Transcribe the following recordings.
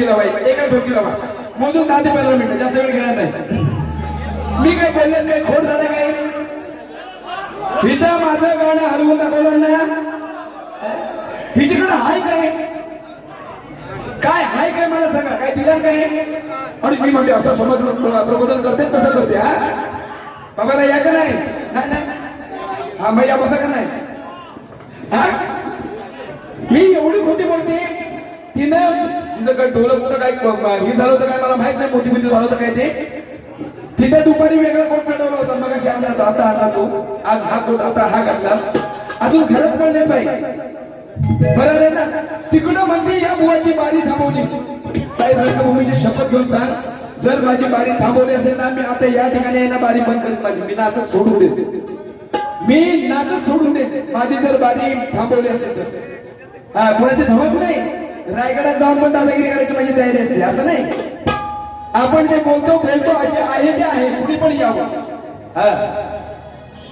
ठोकीला बाई एकच ठोकीला बा मोजून दहा ते पंधरा मिनिटं जास्त वेळ घेणार नाही. मी काय बोलले काय खोड झालं काय? इथं माझं गाणं हरवून दाखवलं ना. हिच्याकडे हाय काय? काय हाय काय मला सांगा काय दिलं काय? आणि मी म्हणते असं समज प्रबोधन करते तसं करते हा? बाबा या का नाही? हा नाही. हा मैया बसा का नाही? हा? ही एवढी खोटी बोलते तिनं तिचं काय डोळं कुठं काय हे झालं होतं काय मला माहीत नाही मोठी बिंदू झालं होतं काय ते. तिथे दुपारी वेगळा कोट चढवला होता? मग आणला तो आता आणला तो आज हा कोट आता हा घातला. अजून खरंच नाही बाई. बरं रे ना तिकडं म्हणते या बुवाची बारी थांबवली. ताई रंगभूमीची शपथ घेऊन सांग. जर माझी बारी थांबवली असेल ना मी आता या ठिकाणी येणं ना बारी बंद करत माझी. मी नाचत सोडून देते मी नाचत सोडून देते माझी जर बारी थांबवली असेल तर. हा कुणाची धमक नाही? रायगडात जाऊन पण दादागिरी करायची माझी तयारी असते असं नाही. आपण जे बोलतो बोलतो जे आहे ते आहे कुणी पण यावं. हा.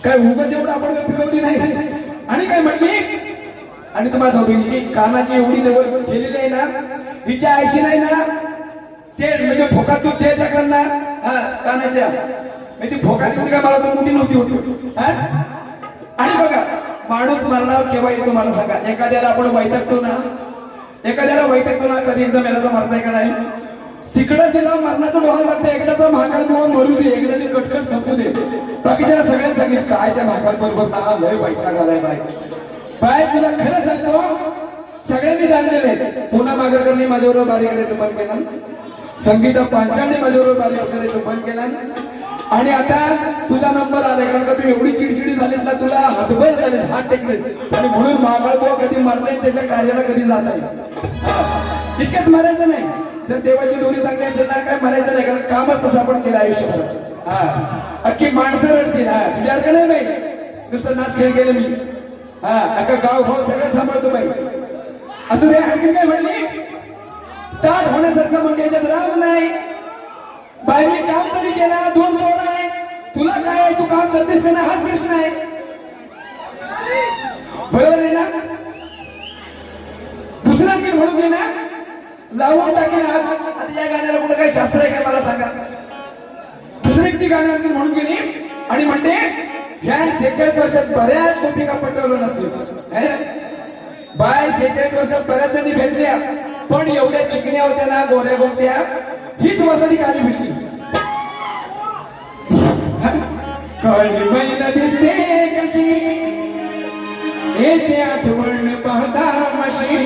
काय उगाच एवढं आपण पिकवली नाही. आणि काय म्हटली? आणि तुम्हाला सांगतो हिची कानाची एवढी निवड केलेली आहे ना हिच्या आयशी नाही ना ते म्हणजे फोकात तू तेल टाकलं ना हा कानाच्या. म्हणजे ती फोकात एवढी काय मला तर मोठी नव्हती होती. हा? आणि बघा माणूस मरणावर केव्हा येतो मला सांगा. एखाद्याला आपण वैतकतो ना एखाद्याला वैतकतो ना कधी एकदा मेलाचा मारताय का नाही? तिकडं तिला मरणाचं डोहान लागतं एकदाचा महाकाल मोहन मरू दे एकदाची कटकट संपू दे. बाकीच्याला सगळ्यांना सांगेल काय त्या महाकाल बरोबर ना लय वैताग आलाय बाय बाय तुला खरं सांगतो सगळ्यांनी जाणलेले आहेत पुन्हा मागरकरनी माझ्याबरोबर बारी करायचं बंद केलं. संगीता पांचाळने माझ्याबरोबर बारी करायचं बंद केलं. आणि आता तुझा नंबर आलाय कारण का तू एवढी चिडचिडी झालीस ना तुला हातभर झाले हात टेकलेस. आणि म्हणून मागाळ बुवा कधी मारताय त्याच्या कार्याला कधी जात आहे इतक्यात मारायचं नाही. जर देवाची दोरी चांगली असेल ना काय मारायचं नाही कारण कामच तसं आपण केलं आयुष्यभर. हा. अख्खी माणसं रडतील हा. तुझ्यासारखं नाही बाई. नुसतं नाच खेळ केलं मी. हा. अख्खा गाव भाव सगळं सांभाळतो बाई. असं ते आणखी काय म्हणली? ताट होण्यासारखं म्हणजे याच्यात राग नाही. बाईने काम तरी केला दोन पोर आहे. तुला काय आहे? तू काम करतेस का नाही? हाच प्रश्न आहे. बरोबर आहे ना? दुसरा आणखी म्हणून घे ना. लावून टाकेल आता या गाण्याला कुठं काय शास्त्र आहे का मला सांगा. दुसरी ती गाणं आणखी म्हणून गेली आणि म्हणते ह्या सेहेचाळीस वर्षात बऱ्याच गोपिका पटवलं नसतील? बाय सेहेचाळीस वर्षात बऱ्याच जणी भेटल्या. पण एवढ्या चिकण्या होत्या ना गोऱ्या गोमट्या. हीच वसडी काली भेटली. काळी महिना दिसते कशी? येते आठवण पाहता मशी.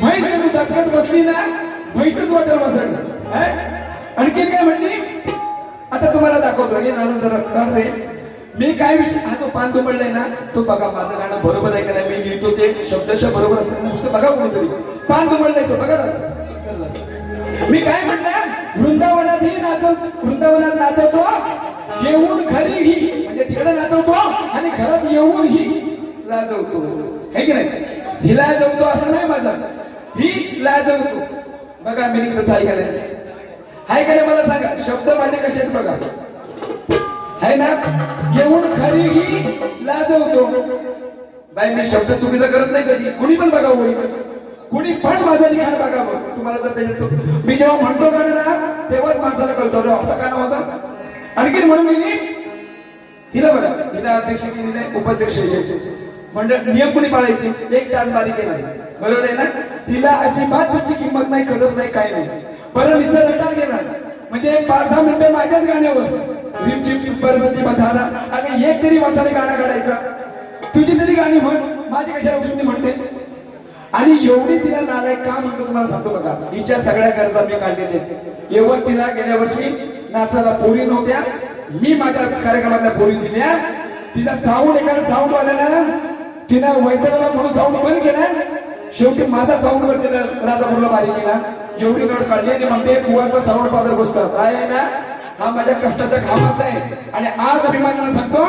म्हैस जणू दटकत बसली ना म्हैसच वाटेल बसण आणखी काय म्हणली? आता तुम्हाला दाखवतो हे नानू जरा काढ रे. मी काय विषय हा जो पान दुमडलाय ना तो बघा माझं गाणं बरोबर आहे का नाही मी लिहितो ते शब्दशः बरोबर असताना फक्त बघा कोणीतरी. पान दुमडलाय तो बघा जरा. मी काय म्हणणार? वृंदावनातही नाचव वृंदावनात नाचवतो. येऊन घरी ही म्हणजे तिकडे नाचवतो आणि घरात येऊन ही लाजवतो. हे की नाही? ही लाजवतो असं नाही माझा. ही लाजवतो. बघा मी कसं आहे का हाय का नाही? मला सांगा शब्द माझे कसे आहेत बघा. हाय ना? येऊन खरी ही लाजवतो. बाई मी शब्द चुकीचा करत नाही कधी. कुणी पण बघा होईल. कुणी पण माझं लिखाण बघावं तुम्हाला जर त्याच्यात मी जेव्हा म्हणतो का ना तेव्हाच माणसाला कळतो रे असं का होतं आणखीन म्हणून मी हिला बघा हिला अध्यक्ष केली उपाध्यक्ष म्हणजे नियम कुणी पाळायचे? एक तास बारी केलाय बरोबर आहे ना? तिला अजिबात तुमची किंमत नाही कदर नाही काय नाही. बरं मिस्टर रटार गेला म्हणजे पाच दहा मिनिटं माझ्याच गाण्यावर. रिमझिम परिस्थिती बधारा अगं एक तरी वसाडे गाणं काढायचा. तुझी तरी गाणी म्हण. माझी कशाला उचलून म्हणते? आणि एवढी तिला नालायक का म्हणतो तुम्हाला सांगतो बघा. तिच्या सगळ्या गरजा मी काढलेले एवढं तिला गेल्या वर्षी नाचायला पोरी नव्हत्या. मी माझ्या कार्यक्रमातल्या पोरी दिल्या. तिला साऊंड एखादा साऊंड वाल्याला तिनं वैतनाला म्हणून साऊंड बंद केला. शेवटी माझा साऊंड वर तिनं राजापूरला मारी केला एवढी नोट काढली आणि म्हणते बुवाचा साऊंड पादर बसतात काय आहे ना हा माझ्या कष्टाच्या घामाचा आहे. आणि आज अभिमानानं सांगतो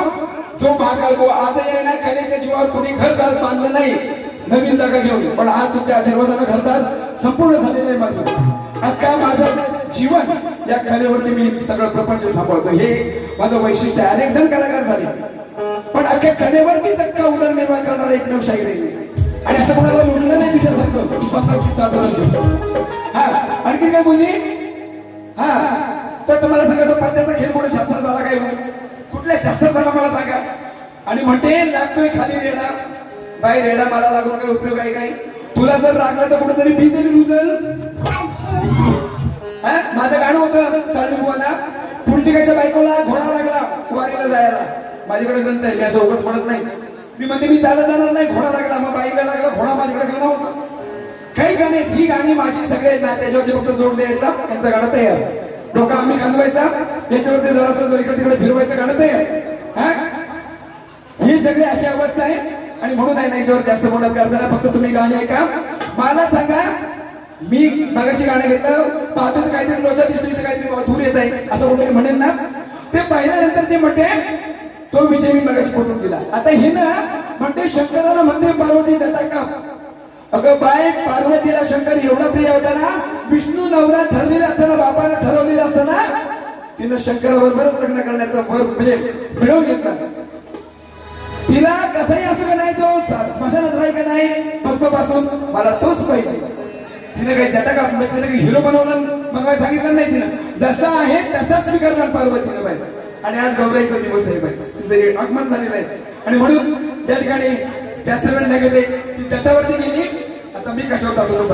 जो महाकाल बुवा आजही आहे ना कलेच्या जीवावर कोणी घर बांधलं नाही. नवीन जागा घेऊन पण आज तुमच्या आशीर्वादानं घरदार संपूर्ण झालेलं आहे माझं. आता माझं जीवन या कलेवरती मी सगळं प्रपंच सांभाळतो. हे माझं वैशिष्ट्य आहे. अनेक जण कलाकार झाले. पण अख्ख्या कलेवरती अख्खा उदरनिर्वाह करणारा एकमेव शाहीर आहे. आणि असं कोणाला लुटलं नाही तुझ्यासारखं. साधारण हा आणखी काय बोलली? हा तर तुम्हाला सांगा तो पत्त्याचा खेळ कुठे शास्त्र झाला काय कुठल्या शास्त्र झाला मला सांगा? आणि म्हणते लागतोय खाली येणार बाई रेडा मला लागून काय उपयोग आहे काय तुला जर लागला तर कुठेतरी बी तरी रुजल. माझं गाणं होतं साडे बुवाला. पुलटिकाच्या बायकोला घोडा लागला वारीला जायला. माझ्याकडे ग्रंथ आहे मी असं उगाच म्हणत नाही. मी म्हणते मी चालत जाणार नाही घोडा लागला मग बाईला लागला घोडा माझ्याकडे गाणं होता. काही गाणी ही गाणी माझी सगळे ना त्याच्यावरती फक्त जोड द्यायचा त्यांचं गाणं तयार. डोका आम्ही गाजवायचा याच्यावरती जरासं जर इकडे तिकडे फिरवायचं गाणं तयार. हा? ही सगळी अशी अवस्था आहे. आणि म्हणून आहे ना याच्यावर जास्त बोलत करताना फक्त तुम्ही गाणी ऐका. मला सांगा मी मगाशी गाणं घेतलं पाहतो तर काहीतरी लोचा दिसतो इथे काहीतरी धूर येत आहे असं कोणतरी म्हणेल ना. ते पाहिल्यानंतर ते म्हणते तो विषय मी मगाशी बोलून दिला. आता हे ना म्हणते शंकराला म्हणते पार्वती जटाका अगं बाय पार्वतीला शंकर एवढा प्रिय होता ना विष्णू नवरा ठरलेला असताना बापाने ठरवलेलं असताना तिनं शंकराबरोबरच लग्न करण्याचा फर म्हणजे मिळवून घेतला. तिला कसंही असं का नाही तो स्मशानात राहील का नाही भस्मपासून मला तोच पाहिजे. तिने काही जटका म्हणजे तिने काही हिरो बनवलं मग काही सांगितलं नाही तिनं. जसा आहे तसा स्वीकारणार पार्वतीनं पाहिजे आणि आज गौराईचा दिवस आहे पाहिजे तिचं आगमन झालेलं आहे. आणि म्हणून त्या ठिकाणी जास्त वेळ नाही ती चटावरती गेली. आता मी कशावर जातो तो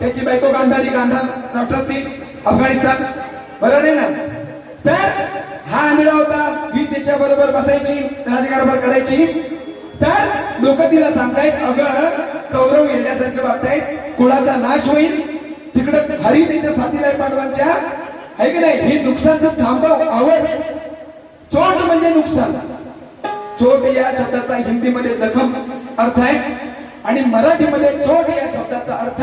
त्याची बायको गांधारी गांधार राष्ट्रातली अफगाणिस्तान. बरोबर आहे ना? तर हा आंधळा होता ही त्याच्या बरोबर बसायची राजकारभार करायची. तर लोक तिला सांगतायत अगं कौरव येण्यासारखे वागतायत कुळाचा नाश होईल. तिकडं हरी त्याच्या साथीला पांडवांच्या. आहे की नाही? हे नुकसान तर थांबव आवड. चोट म्हणजे नुकसान. चोट या शब्दाचा हिंदीमध्ये जखम अर्थ आहे आणि मराठीमध्ये चोट या शब्दाचा अर्थ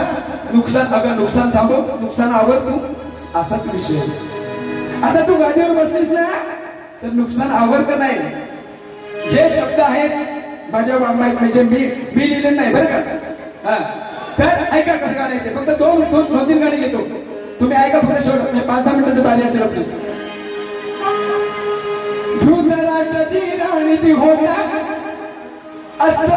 नुकसान अगं नुकसान थांबव नुकसान आवर तू असाच विषय. आहे. आता तू गादीवर बसलीस ना तर नुकसान आवर का नाही. जे शब्द आहेत माझ्या माहीत म्हणजे मी मी लिहिले नाही बरं का? हा. तर ऐका कसं गाणं येते फक्त दोन दोन दोन तीन गाणी घेतो. तुम्ही ऐका फक्त शेवट. म्हणजे पाच दहा मिनिटाचं बारी असेल आपली. धृतराष्ट्राची राणी ती होता. असत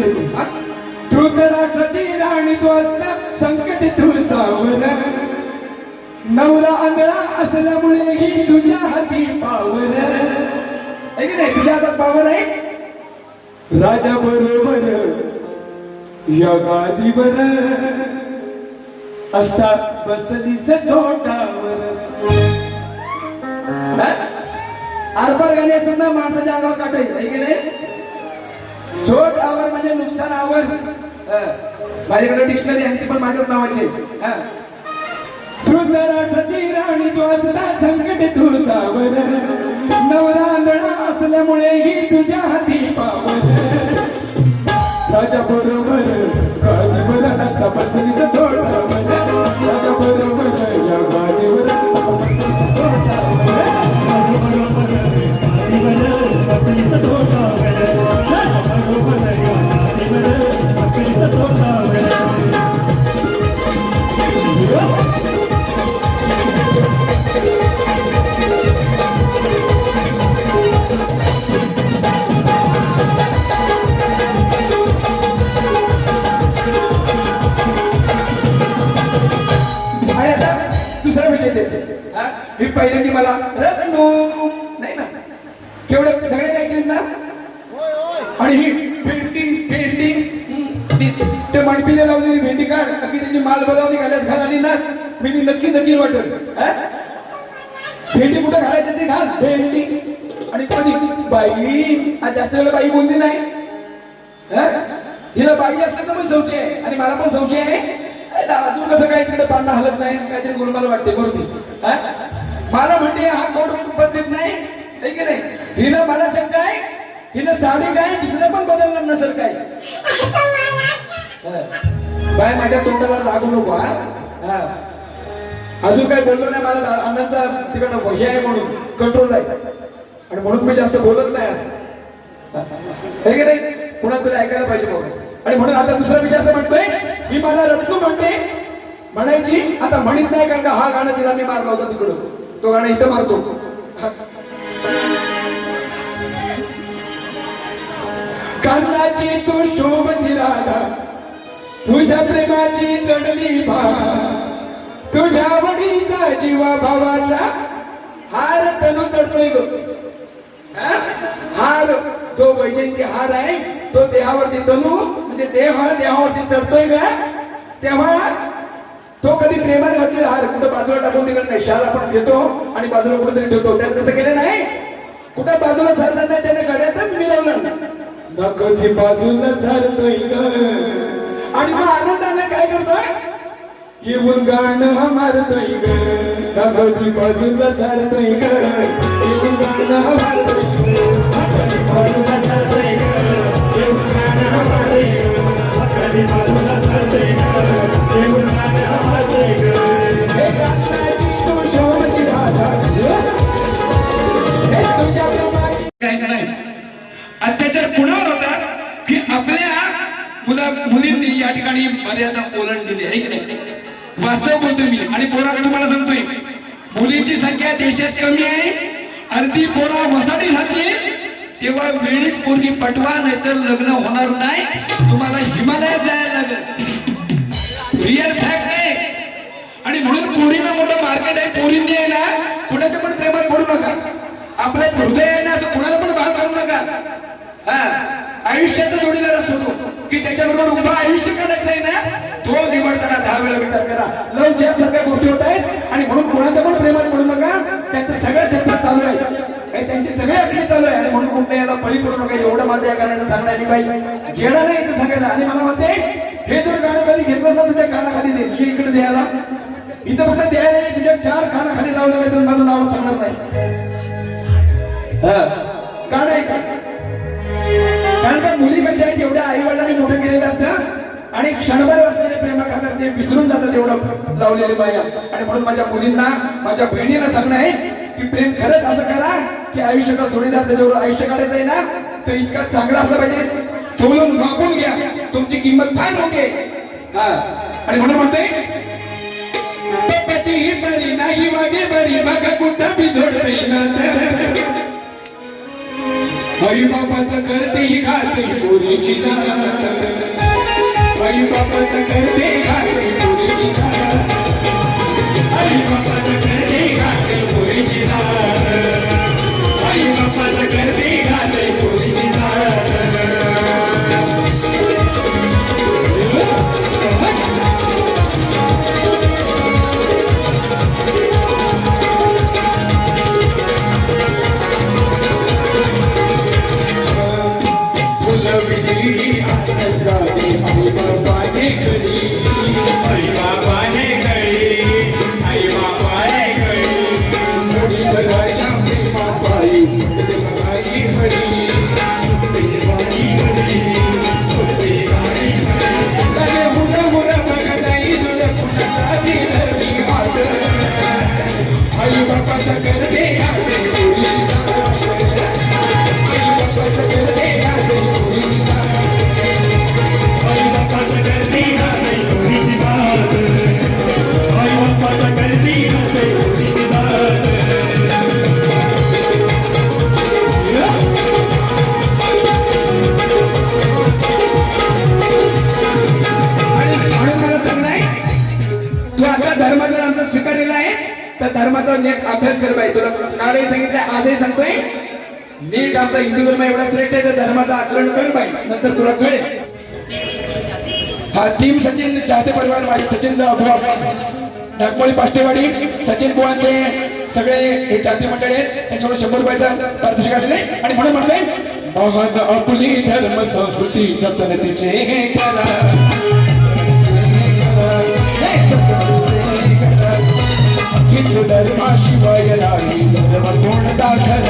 काय धृतराष्ट्राची राणी तू असत संकट तू सावर. नवरा आंधळा असल्यामुळे ही तुझ्या हाती पावर. आहे की नाही? तुझ्या हातात पावर आहे? राजा बरोबर या गादीवर असता बसली झोटावर. हा? आरपार गाणी असतात ना माणसाच्या अंगावर काटायचं आहे की नाही? झोट आवर म्हणजे नुकसान आवर. माझ्याकडे डिक्शनरी आहे ती पण माझ्याच नावाची. आहे. हा. राणी तू असता संकट तू सावर. नवरा असल्यामुळे ही तुझ्या हाती पावर. राजा बरोबर गादीवर असता बसलीस छोटा राजा बरोबर या गादीवर मी ही की मला रत्नू नाही ना? केवढे सगळे ऐकलेत ना? आणि ही पेंटिंग पेंटिंग ते मणपिले लावलेली भेंडी काढ. अगदी त्याची माल बजावणी घालत घाल आणि नाच. मी नक्की जगील वाटत भेंडी कुठं घालायची ते घाल. भेंडी आणि कधी? बाई आज जास्त वेळेला बाई बोलली नाही. हिला बाई असलं तर पण संशय आहे. आणि मला पण संशय आहे. अजून कसं काय तिकडे पानं हलत नाही? काहीतरी गोलमाल वाटते बरोबर. मला म्हणते हा कोड बदलत नाही? है की नाही? हिनं मला शंका आहे हिनं साडी काय दुसरं पण बदलणार नसेल काय? बाय माझ्या तोंडाला लागू नको हा. अजून काय बोललो नाही मला अण्णांचा तिकडं हे आहे म्हणून कंट्रोल आहे. आणि म्हणून मी जास्त बोलत नाही आज. हे की नाही? कुणा तरी ऐकायला पाहिजे बाबा. आणि म्हणून आता दुसरा विषय असं म्हणतोय मी मला रत्नू म्हणते म्हणायची आता म्हणत नाही कारण का हा गाणं तिला मी मारला होता तिकडं. तो गाणं इथं मारतो. कर्णाची तू शोभ शिराधा तुझ्या प्रेमाची चढली भा तुझ्या वडीचा जीवा भावाचा हार तनु चढतोय ग. हार जो वैजयंती हार आहे तो देहावरती तनु म्हणजे देह देहावरती चढतोय का तेव्हा तो कधी प्रेमाने घातलेला हार कुठं बाजूला टाकून दिला नाही शाल आपण घेतो आणि बाजूला कुठेतरी ठेवतो. त्याने तसं केलं नाही. कुठं बाजूला सारणार नाही त्याने गड्यातच मिळवलं न कधी बाजूला सारतोय आणि मग आनंदाने काय करतोय? येऊन गाणं हा मारतोय ग. न कधी बाजूला सारतोय ग. येऊन गाणं हा मारतोय ग. कधी बाजूला सारतोय ग. येऊन गाणं हा मारतोय बाजूला सारतोय ग. येऊन अत्याचार कुणावर होता की आपल्या मुला मुलींनी या ठिकाणी मर्यादा ओलांडलेली आहे की नाही? वास्तव बोलतोय मी आणि पोरा तुम्हाला सांगतोय. मुलींची संख्या देशात कमी आहे अर्धी पोरा वसाडी राहते तेव्हा वेळीच पोरगी पटवा नाहीतर लग्न होणार नाही. तुम्हाला हिमालयात जायला लागेल. रिअल फॅक्ट आणि म्हणून पोरीला मोठं मार्केट आहे. पोरींनी आहे ना कुणाच्या पण प्रेमात पडू नका. आपलं हृदय आहे ना असं कुणाला पण भाग करू नका. हा. आयुष्याचा जोडीला रस तो. की त्याच्याबरोबर उभं आयुष्य करायचं आहे ना तो निवडताना दहा वेळा विचार करा. लव ज्या सगळ्या गोष्टी होत आहेत. आणि म्हणून कोणाच्या पण प्रेमात पडू नका. त्यांचं सगळं शस्त्र चालू आहे. हे त्यांची सगळी आखणी चालू आहे. आणि म्हणून कुठल्या याला बळी पडू नका. एवढं माझं या गाण्याचं सांगणं आहे मी बाई. गेला नाही इथं सांगायला आणि मला म्हणते हे जर गाणं कधी घेतलं असतं तर त्या कानाखाली दे इकडे द्यायला. इथं फक्त द्यायला नाही, तुझ्या चार कानाखाली लावलं नाही तर माझं नाव सांगणार नाही. हा, नाही का? कारण का मुली कशा आहेत एवढ्या आई वडिलांनी मोठं केलेलं असतं आणि क्षणभर असलेले प्रेमा खातर ते विसरून जातात एवढं लावलेले बाया आणि म्हणून माझ्या मुलींना माझ्या बहिणीला सांगणं आहे की प्रेम खरंच असं करा की आयुष्याचा जोडीदार त्याच्यावर आयुष्य काढायचं आहे ना तो इतका चांगला असला पाहिजे. तोलून मापून घ्या. तुमची किंमत फार मोठी आहे. हा. आणि म्हणून म्हणतोय पप्पाची ही बरी नाही वागे बरी. बघा कुठं बी जोडते ना आई बापाचं करते ही खाते पोरीची जात. आई बापाचं करते खाते पोरीची जात. आई बापाचं करते खाते पोरीची जात. आजही सांगतोय नीट आमचा हिंदू धर्म एवढा श्रेष्ठ आहे तर धर्माचं आचरण कर बाई नंतर तुला कळेल. हा टीम सचिन चाहते परिवार माझे सचिन बुवा नागमोळी पाष्टेवाडी सचिन बुवांचे सगळे हे चाहते मंडळी आहेत. त्यांच्याकडून शंभर रुपयाचा पारितोषिक आलेले आणि म्हणून म्हणतोय महान आपली धर्म संस्कृती जतन तिचे हे करा. धर्माशिवाय नाही. धर्म